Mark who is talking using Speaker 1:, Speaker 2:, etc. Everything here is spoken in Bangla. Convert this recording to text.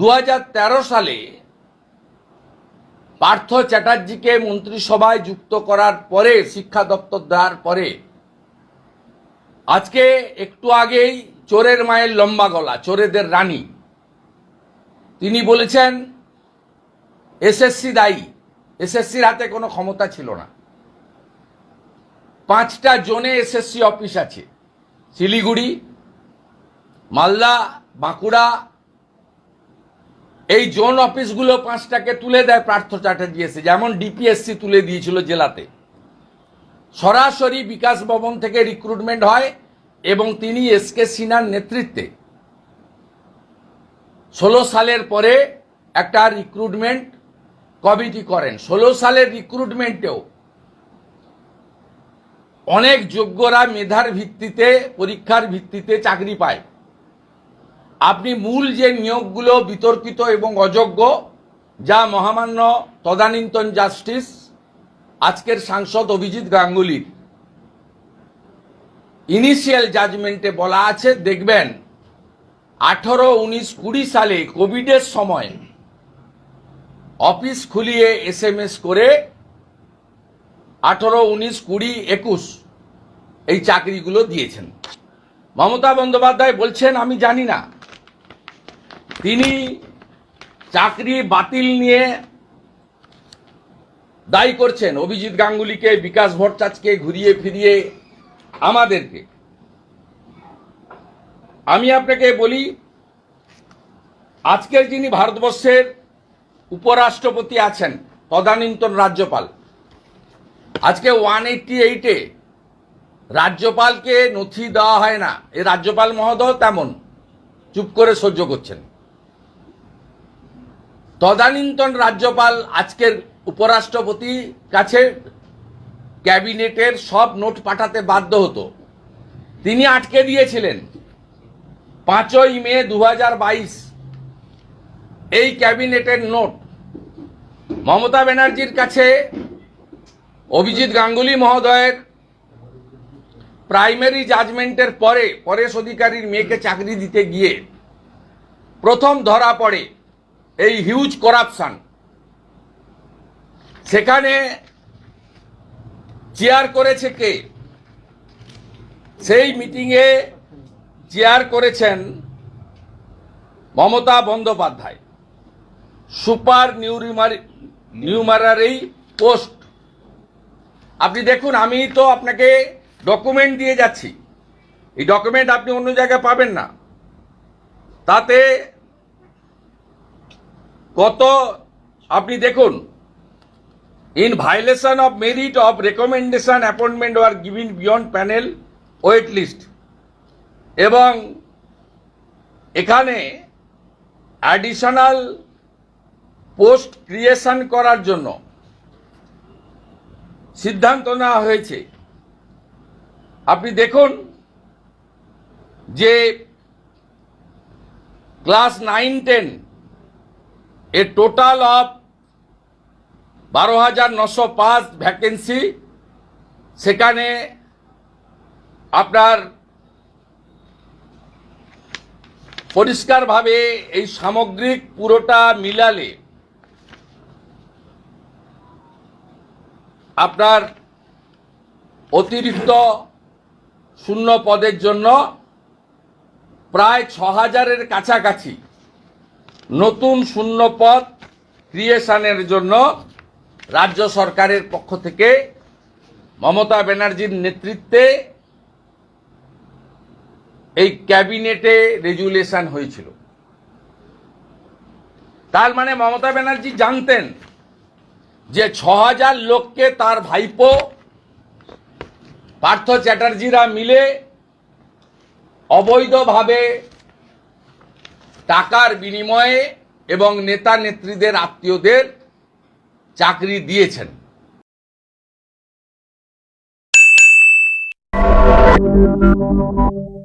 Speaker 1: দু হাজার তেরো সালে পার্থ চ্যাটার্জিকে মন্ত্রিসভায় যুক্ত করার পরে, শিক্ষা দপ্তর দেওয়ার পরে, আজকে একটু আগেই চোরের মায়ের লম্বা গলা, চোরেদের রানী। তিনি বলেছেন, এসএসসি দায়ী, এসএসসির হাতে কোনো ক্ষমতা ছিল না। পাঁচটা জোনে এসএসসি অফিস আছে, শিলিগুড়ি, মালদা, বাঁকুড়া এই জোন অফিসগুলো পাঁচটাকে তুলে দেয় পার্থ চ্যাটার্জি যেমন ডিপিএসসি তুলে দিয়েছিল জেলাতে। সরাসরি বিকাশ ভবন থেকে রিক্রুটমেন্ট হয় এবং তিনি এস কে সিনহার নেতৃত্বে। ষোলো সালের পরে একটা রিক্রুটমেন্ট কমিটি করেন। ষোলো সালের রিক্রুটমেন্টেও অনেক যোগ্যরা মেধার ভিত্তিতে, পরীক্ষার ভিত্তিতে চাকরি পায়। আপনি মূল যে নিয়োগগুলো বিতর্কিত এবং অযোগ্য, যা মহামান্য তদানীন্তন জাস্টিস, আজকের সাংসদ অভিজিৎ গাঙ্গুলির। ইনিশিয়াল জাজমেন্টে বলা আছে, দেখবেন, আঠারো উনিশ কুড়ি সালে কোভিডের সময় অফিস খুলিয়ে এস এম এস করে আঠারো উনিশ কুড়ি একুশ এই চাকরিগুলো দিয়েছেন। মমতা বন্দ্যোপাধ্যায় বলছেন, আমি জানি না। তিনি চাকরি বাতিল নিয়ে দায়ী করছেন অভিজিৎ গাঙ্গুলিকে, বিকাশ ভট্টাচার্যকে ঘুরিয়ে ফিরিয়ে আমাদেরকে। আমি আপনাকে বলি, আজকের যিনি ভারতবর্ষের উপরাষ্ট্রপতি আছেন, তদানীন্তন রাজ্যপাল, আজকে ওয়ান এইটটি এইটে রাজ্যপালকে নথি দেওয়া হয় না। এই রাজ্যপাল মহোদয় তেমন চুপ করে সহ্য করছেন। তদানীন্তন রাজ্যপাল, আজকের উপরাষ্ট্রপতি কাছে ক্যাবিনেটের সব নোট পাঠাতে বাধ্য হতো। তিনি আটকে দিয়েছিলেন। পাঁচই মে দু হাজার বাইশ, এই ক্যাবিনেটের নোট। মমতা ব্যানার্জির কাছে অভিজিৎ গাঙ্গুলি মহোদয়ের প্রাইমারি জাজমেন্টের পরে পরেশ অধিকারীর মেয়েকে চাকরি দিতে গিয়ে প্রথম ধরা পড়ে। এই হিউজ করাপশন সেখানে চেয়ার করেছে কে? সেই মিটিংয়ে চেয়ার করেছেন Mamata Bandyopadhyay. Super numerary, numerary post. আপনি দেখুন, আমি তো আপনাকে ডকুমেন্ট দিয়ে যাচ্ছি। এই ডকুমেন্ট আপনি অন্য জায়গায় পাবেন না। তাতে কত? আপনি দেখুন। In violation of merit of recommendation appointment R given beyond panel wait list এবং এখানে অ্যাডিশনাল পোস্ট ক্রিয়েশন করার জন্য সিদ্ধান্ত নেওয়া হয়েছে। আপনি দেখুন যে ক্লাস নাইন টেন এ টোটাল অফ বারো হাজার নশো পাঁচ ভ্যাকেন্সি। সেখানে আপনার পরিষ্কারভাবে এই সামগ্রিক পুরোটা মিলালে আপনার অতিরিক্ত শূন্য পদের জন্য প্রায় ছ হাজারের কাছাকাছি নতুন শূন্য পদ ক্রিয়েশনের জন্য রাজ্য সরকারের পক্ষ থেকে মমতা ব্যানার্জির নেতৃত্বে এই ক্যাবিনেটে রেজুলেশন হয়েছিল। তার মানে মমতা ব্যানার্জি জানতেন যে ছ হাজার লোককে তার ভাইপো পার্থ চ্যাটার্জিরা মিলে অবৈধভাবে টাকার বিনিময়ে এবং নেতা নেত্রীদের আত্মীয়দের চাকরি দিয়েছেন।